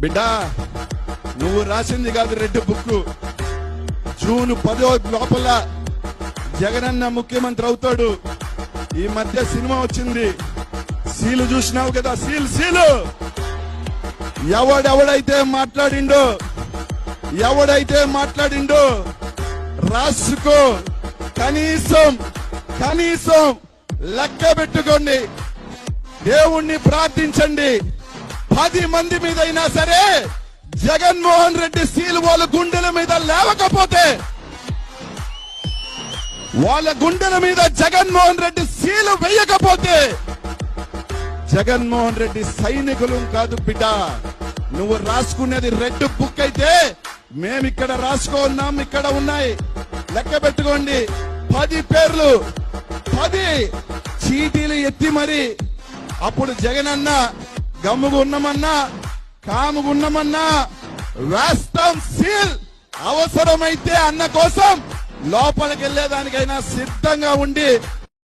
బిడ్డా నువ్వు రాసింది కాదు రెడ్ బుక్. జూన్ పదో లోపల జగనన్న ముఖ్యమంత్రి అవుతాడు. ఈ మధ్య సినిమా వచ్చింది. సీలు చూసినావు కదా సీల్ సీలు. ఎవడెవడైతే మాట్లాడిండో ఎవడైతే మాట్లాడిండో రాసుకో. కనీసం కనీసం లెక్క పెట్టుకోండి. దేవుణ్ణి ప్రార్థించండి. పది మంది మీద అయినా సరే జగన్మోహన్ రెడ్డి సీల్ వాళ్ళ గుండెల మీద లేవకపోతే వాళ్ళ గుండెల మీద జగన్మోహన్ రెడ్డి సీలు వేయకపోతే జగన్మోహన్ రెడ్డి సైనికులు కాదు బిడ్డ. నువ్వు రాసుకునేది రెడ్ బుక్ అయితే మేమిక్కడ రాసుకోన్నాం ఇక్కడ ఉన్నాయి. లెక్క పెట్టుకోండి. పది పేర్లు పది చీటీలు ఎత్తి మరి. అప్పుడు జగన్ అన్న గమ్ముగున్నమన్నా కాముగున్నమన్నా వేస్తాం సీల్. అవసరమైతే అన్న కోసం లోపలికి వెళ్ళేదానికైనా సిద్ధంగా ఉండి